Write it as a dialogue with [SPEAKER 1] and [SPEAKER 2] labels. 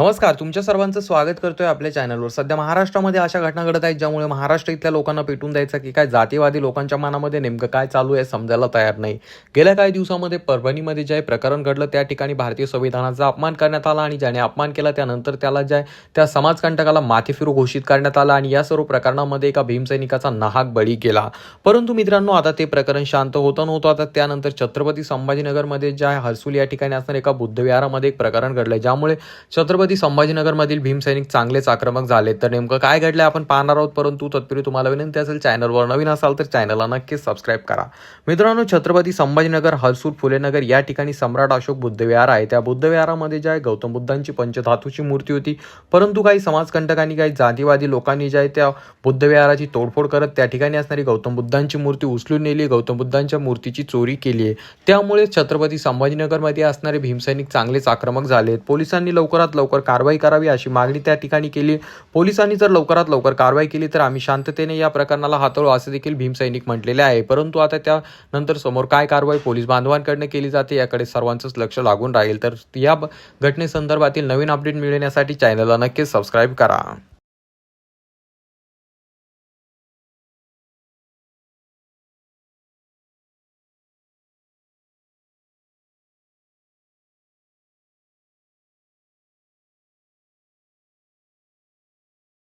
[SPEAKER 1] नमस्कार तुमच्या सर्वांचं स्वागत करतोय आपल्या चॅनलवर. सध्या महाराष्ट्रामध्ये अशा घटना घडत आहेत ज्यामुळे महाराष्ट्र इथल्या लोकांना पेटून द्यायचं की काय जातीवादी लोकांच्या मनामध्ये नेमकं काय चालू आहे समजायला तयार नाही. गेल्या काही दिवसामध्ये परभणीमध्ये जे प्रकरण घडलं त्या ठिकाणी भारतीय संविधानाचा अपमान करण्यात आला आणि ज्याने अपमान केला त्यानंतर त्याला ज्या त्या समाजकंटकाला माथेफिरू घोषित करण्यात आला आणि या सर्व प्रकरणामध्ये एका भीमसैनिकाचा नाहक बळी गेला. परंतु मित्रांनो आता ते प्रकरण शांत होतं नव्हतं. आता त्यानंतर छत्रपती संभाजीनगरमध्ये ज्या हर्सुल या ठिकाणी असणाऱ्या एका बुद्धविहारामध्ये एक प्रकरण घडलं ज्यामुळे छत्रपती संभाजीनगरमधील भीमसैनिक चांगलेच आक्रमक झाले. तर नेमकं काय घडलं आपण पाहणार आहोत परंतु तत्पूर्वी तुम्हाला विनंती असेल चॅनलवर नवीन असाल तर चॅनलला नक्कीच सबस्क्राईब करा. मित्रांनो छत्रपती संभाजीनगर हलसूर फुलेनगर या ठिकाणी सम्राट अशोक बुद्धविहार आहे. त्या बुद्धविहारामध्ये ज्या आहे गौतम बुद्धांची पंचधातूची मूर्ती होती. परंतु काही समाजकंटकांनी काही जातीवादी लोकांनी ज्या आहे त्या बुद्धविहाराची तोडफोड करत त्या ठिकाणी असणारी गौतम बुद्धांची मूर्ती उचलून नेली. गौतम बुद्धांच्या मूर्तीची चोरी केली आहे. त्यामुळे छत्रपती संभाजीनगरमध्ये असणारे भीमसैनिक चांगलेच आक्रमक झालेत पोलिसांनी लवकरात लवकर कारवाई करावी अशी मागणी त्या ठिकाणी केली. पोलिसांनी जर लवकरात लवकर कारवाई केली तर आम्ही शांततेने या प्रकरणाला हाताळू असे देखील भीमसैनिक म्हटलेले आहे. परंतु आता त्यानंतर समोर काय कारवाई पोलीस बांधवांकडनं केली जाते याकडे सर्वांचंच लक्ष लागून राहील. तर या घटनेसंदर्भातील नवीन अपडेट मिळवण्यासाठी चॅनलला नक्कीच सबस्क्राईब करा.